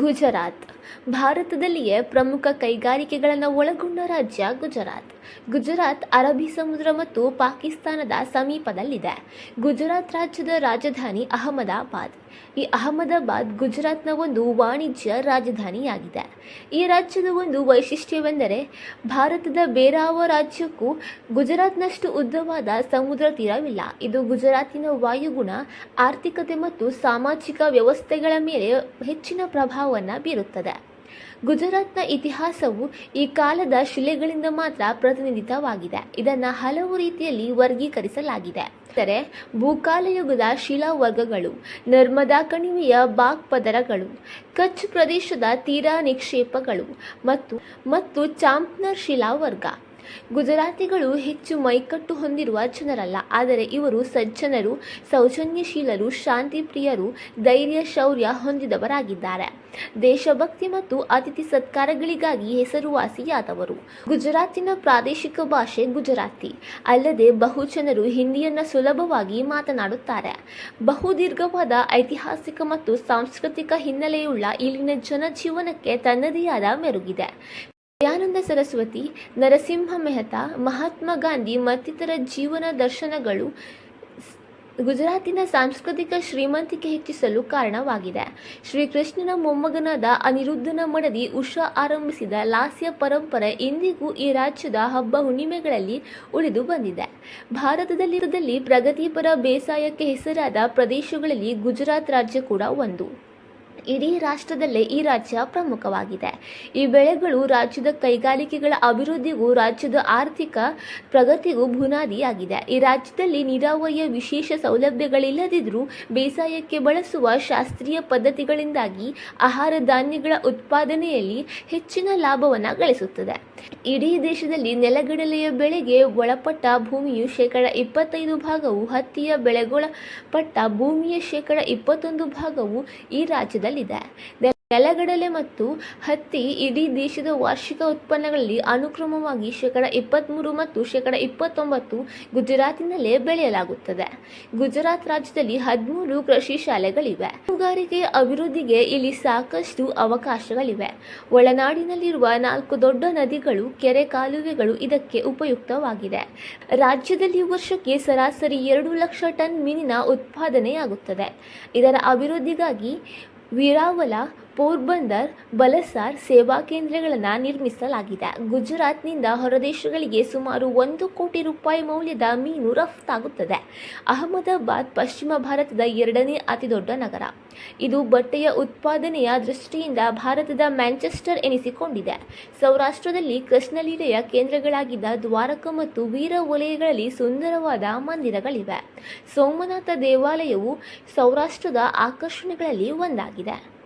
ಗುಜರಾತ್ ಭಾರತದಲ್ಲಿಯೇ ಪ್ರಮುಖ ಕೈಗಾರಿಕೆಗಳನ್ನು ಒಳಗೊಂಡ ರಾಜ್ಯ ಗುಜರಾತ್. ಗುಜರಾತ್ ಅರಬ್ಬಿ ಸಮುದ್ರ ಮತ್ತು ಪಾಕಿಸ್ತಾನದ ಸಮೀಪದಲ್ಲಿದೆ. ಗುಜರಾತ್ ರಾಜ್ಯದ ರಾಜಧಾನಿ ಅಹಮದಾಬಾದ್. ಈ ಅಹಮದಾಬಾದ್ ಗುಜರಾತ್ನ ಒಂದು ವಾಣಿಜ್ಯ ರಾಜಧಾನಿಯಾಗಿದೆ. ಈ ರಾಜ್ಯದ ಒಂದು ವೈಶಿಷ್ಟ್ಯವೆಂದರೆ, ಭಾರತದ ಬೇರಾವ ರಾಜ್ಯಕ್ಕೂ ಗುಜರಾತ್ನಷ್ಟು ಉದ್ದವಾದ ಸಮುದ್ರ ತೀರವಿಲ್ಲ. ಇದು ಗುಜರಾತಿನ ವಾಯುಗುಣ, ಆರ್ಥಿಕತೆ ಮತ್ತು ಸಾಮಾಜಿಕ ವ್ಯವಸ್ಥೆಗಳ ಮೇಲೆ ಹೆಚ್ಚಿನ ಪ್ರಭಾವವನ್ನು ಬೀರುತ್ತದೆ. ಗುಜರಾತ್ನ ಇತಿಹಾಸವು ಈ ಕಾಲದ ಶಿಲೆಗಳಿಂದ ಮಾತ್ರ ಪ್ರತಿನಿಧಿತವಾಗಿದೆ. ಇದನ್ನು ಹಲವು ರೀತಿಯಲ್ಲಿ ವರ್ಗೀಕರಿಸಲಾಗಿದೆ. ಅಂದರೆ ಭೂಕಾಲಯುಗದ ಶಿಲಾ ವರ್ಗಗಳು ನರ್ಮದಾ ಕಣಿವೆಯ ಬಾಗ್ ಪದರಗಳು, ಕಚ್ ಪ್ರದೇಶದ ತೀರಾ ನಿಕ್ಷೇಪಗಳು ಮತ್ತು ಮತ್ತು ಚಾಂಪ್ನರ್ ಶಿಲಾ ವರ್ಗ ಗುಜರಾತಿಗಳು ಹೆಚ್ಚು ಮೈಕಟ್ಟು ಹೊಂದಿರುವ ಜನರಲ್ಲ, ಆದರೆ ಇವರು ಸಜ್ಜನರು, ಸೌಜನ್ಯಶೀಲರು, ಶಾಂತಿಪ್ರಿಯರು, ಧೈರ್ಯ, ಶೌರ್ಯ ಹೊಂದಿದವರಾಗಿದ್ದಾರೆ. ದೇಶಭಕ್ತಿ ಮತ್ತು ಅತಿಥಿ ಸತ್ಕಾರಗಳಿಗಾಗಿ ಹೆಸರುವಾಸಿಯಾದವರು. ಗುಜರಾತಿನ ಪ್ರಾದೇಶಿಕ ಭಾಷೆ ಗುಜರಾತಿ. ಅಲ್ಲದೆ ಬಹು ಜನರು ಹಿಂದಿಯನ್ನು ಸುಲಭವಾಗಿ ಮಾತನಾಡುತ್ತಾರೆ. ಬಹುದೀರ್ಘವಾದ ಐತಿಹಾಸಿಕ ಮತ್ತು ಸಾಂಸ್ಕೃತಿಕ ಹಿನ್ನೆಲೆಯುಳ್ಳ ಇಲ್ಲಿನ ಜನಜೀವನಕ್ಕೆ ತನ್ನದೇ ಆದ ಮೆರುಗಿದೆ. ದಯಾನಂದ ಸರಸ್ವತಿ, ನರಸಿಂಹ ಮೆಹ್ತಾ, ಮಹಾತ್ಮ ಗಾಂಧಿ ಮತ್ತಿತರ ಜೀವನ ದರ್ಶನಗಳು ಗುಜರಾತಿನ ಸಾಂಸ್ಕೃತಿಕ ಶ್ರೀಮಂತಿಕೆ ಹೆಚ್ಚಿಸಲು ಕಾರಣವಾಗಿದೆ. ಶ್ರೀಕೃಷ್ಣನ ಮೊಮ್ಮಗನಾದ ಅನಿರುದ್ಧನ ಮಡದಿ ಉಷಾ ಆರಂಭಿಸಿದ ಲಾಸ್ಯ ಪರಂಪರೆ ಇಂದಿಗೂ ಈ ರಾಜ್ಯದ ಹಬ್ಬ ಹುಣ್ಣಿಮೆಗಳಲ್ಲಿ ಉಳಿದು ಬಂದಿದೆ. ಭಾರತದಲ್ಲಿ ಪ್ರಗತಿಪರ ಬೇಸಾಯಕ್ಕೆ ಹೆಸರಾದ ಪ್ರದೇಶಗಳಲ್ಲಿ ಗುಜರಾತ್ ರಾಜ್ಯ ಕೂಡ ಒಂದು. ಇಡೀ ರಾಷ್ಟ್ರದಲ್ಲೇ ಈ ರಾಜ್ಯ ಪ್ರಮುಖವಾಗಿದೆ. ಈ ಬೆಳೆಗಳು ರಾಜ್ಯದ ಕೈಗಾರಿಕೆಗಳ ಅಭಿವೃದ್ಧಿಗೂ ರಾಜ್ಯದ ಆರ್ಥಿಕ ಪ್ರಗತಿಗೂ ಬುನಾದಿಯಾಗಿದೆ. ಈ ರಾಜ್ಯದಲ್ಲಿ ನೀರಾವರಿಯ ವಿಶೇಷ ಸೌಲಭ್ಯಗಳಿಲ್ಲದಿದ್ದರೂ ಬೇಸಾಯಕ್ಕೆ ಬಳಸುವ ಶಾಸ್ತ್ರೀಯ ಪದ್ಧತಿಗಳಿಂದಾಗಿ ಆಹಾರ ಧಾನ್ಯಗಳ ಉತ್ಪಾದನೆಯಲ್ಲಿ ಹೆಚ್ಚಿನ ಲಾಭವನ್ನು ಗಳಿಸುತ್ತದೆ. ಇಡೀ ದೇಶದಲ್ಲಿ ನೆಲಗಡಲೆಯ ಬೆಳೆಗೆ ಒಳಪಟ್ಟ ಭೂಮಿಯು ಶೇಕಡ ಇಪ್ಪತ್ತೈದು ಭಾಗವು ಹತ್ತಿಯ ಬೆಳೆಗೊಳಪಟ್ಟ ಭೂಮಿಯ ಶೇಕಡ ಇಪ್ಪತ್ತೊಂದು ಭಾಗವು ಈ ರಾಜ್ಯದಲ್ಲಿದೆ. ನೆಲಗಡಲೆ ಮತ್ತು ಹತ್ತಿ ಇಡೀ ದೇಶದ ವಾರ್ಷಿಕ ಉತ್ಪನ್ನಗಳಲ್ಲಿ ಅನುಕ್ರಮವಾಗಿ ಶೇಕಡ ಇಪ್ಪತ್ತ್ಮೂರು ಮತ್ತು ಶೇಕಡ ಇಪ್ಪತ್ತೊಂಬತ್ತು ಗುಜರಾತಿನಲ್ಲೇ ಬೆಳೆಯಲಾಗುತ್ತದೆ. ಗುಜರಾತ್ ರಾಜ್ಯದಲ್ಲಿ ಹದಿಮೂರು ಕೃಷಿ ಶಾಲೆಗಳಿವೆ. ಹೈನುಗಾರಿಕೆಯ ಅಭಿವೃದ್ಧಿಗೆ ಇಲ್ಲಿ ಸಾಕಷ್ಟು ಅವಕಾಶಗಳಿವೆ. ಒಳನಾಡಿನಲ್ಲಿರುವ ನಾಲ್ಕು ದೊಡ್ಡ ನದಿಗಳು, ಕೆರೆ ಕಾಲುವೆಗಳು ಇದಕ್ಕೆ ಉಪಯುಕ್ತವಾಗಿದೆ. ರಾಜ್ಯದಲ್ಲಿ ವರ್ಷಕ್ಕೆ ಸರಾಸರಿ ಎರಡು ಲಕ್ಷ ಟನ್ ಮೀನಿನ ಉತ್ಪಾದನೆಯಾಗುತ್ತದೆ. ಇದರ ಅಭಿವೃದ್ಧಿಗಾಗಿ ವೀರಾವಲ ಪೋರ್ಬಂದರ್ ಬಲಸಾರ್ ಸೇವಾ ಕೇಂದ್ರಗಳನ್ನು ನಿರ್ಮಿಸಲಾಗಿದೆ. ಗುಜರಾತ್ನಿಂದ ಹೊರದೇಶಗಳಿಗೆ ಸುಮಾರು ಒಂದು ಕೋಟಿ ರೂಪಾಯಿ ಮೌಲ್ಯದ ಮೀನು ರಫ್ತಾಗುತ್ತದೆ. ಅಹಮದಾಬಾದ್ ಪಶ್ಚಿಮ ಭಾರತದ ಎರಡನೇ ಅತಿದೊಡ್ಡ ನಗರ. ಇದು ಬಟ್ಟೆಯ ಉತ್ಪಾದನೆಯ ದೃಷ್ಟಿಯಿಂದ ಭಾರತದ ಮ್ಯಾಂಚೆಸ್ಟರ್ ಎನಿಸಿಕೊಂಡಿದೆ. ಸೌರಾಷ್ಟ್ರದಲ್ಲಿ ಕೃಷ್ಣಲೀಲೆಯ ಕೇಂದ್ರಗಳಾಗಿದ್ದ ದ್ವಾರಕ ಮತ್ತು ವೀರ ವಲಯಗಳಲ್ಲಿ ಸುಂದರವಾದ ಮಂದಿರಗಳಿವೆ. ಸೋಮನಾಥ ದೇವಾಲಯವು ಸೌರಾಷ್ಟ್ರದ ಆಕರ್ಷಣೆಗಳಲ್ಲಿ ಒಂದಾಗಿದೆ.